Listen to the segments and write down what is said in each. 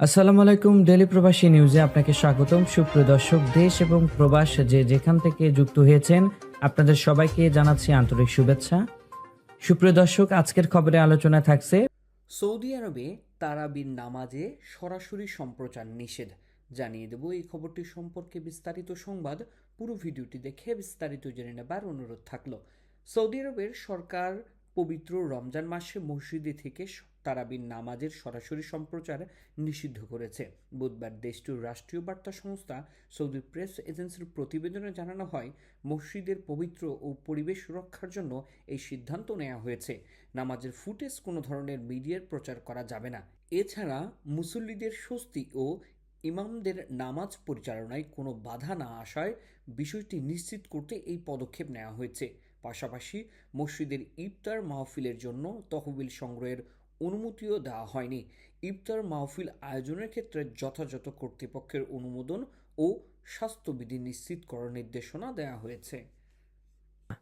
আসসালামু আলাইকুম ডেলি প্রবাসী নিউজে আপনাকে স্বাগতম। সুপ্রিয় দর্শক, দেশ এবং প্রবাস যে যেখান থেকে যুক্ত হয়েছেন, আপনাদের সবাইকে জানাচ্ছি আন্তরিক শুভেচ্ছা। সুপ্রিয় দর্শক, আজকের খবরে আলোচনা থাকছে, সৌদি আরবে তারাবির নামাজে সরাসরি সম্প্রচার নিষেধ। জানিয়ে দেব এই খবরটি সম্পর্কে বিস্তারিত সংবাদ। পুরো ভিডিওটি দেখে বিস্তারিত জেনে নেবার অনুরোধ থাকল। সৌদি আরবের সরকার পবিত্র রমজান মাসে মসজিদে থেকে তারাবির নামাজের সরাসরি সম্প্রচার নিষিদ্ধ করেছে। বুধবার দেশটির রাষ্ট্রীয় বার্তা সংস্থা সৌদি প্রেস এজেন্সির প্রতিবেদনে জানানো হয়, মসজিদের পবিত্র ও পরিবেশ রক্ষার জন্য এই সিদ্ধান্ত নেওয়া হয়েছে। নামাজের ফুটেজ কোনো ধরনের মিডিয়ার প্রচার করা যাবে না। এছাড়া মুসল্লিদের স্বস্তি ও ইমামদের নামাজ পরিচালনায় কোনো বাধা না আসায় বিষয়টি নিশ্চিত করতে এই পদক্ষেপ নেওয়া হয়েছে। পাশাপাশি মসজিদের ইফতার মাহফিলের জন্য তহবিল সংগ্রহের অনুমতিও দেওয়া হয়নি। ইফতার মাহফিল আয়োজনের ক্ষেত্রে যথাযথ কর্তৃপক্ষের অনুমোদন ও স্বাস্থ্যবিধি নিশ্চিত করার নির্দেশনা দেওয়া হয়েছে।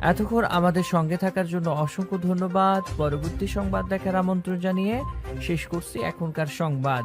এতক্ষণ আমাদের সঙ্গে থাকার জন্য অসংখ্য ধন্যবাদ। পরবর্তী সংবাদ দেখার আমন্ত্রণ জানিয়ে শেষ করছি এখনকার সংবাদ।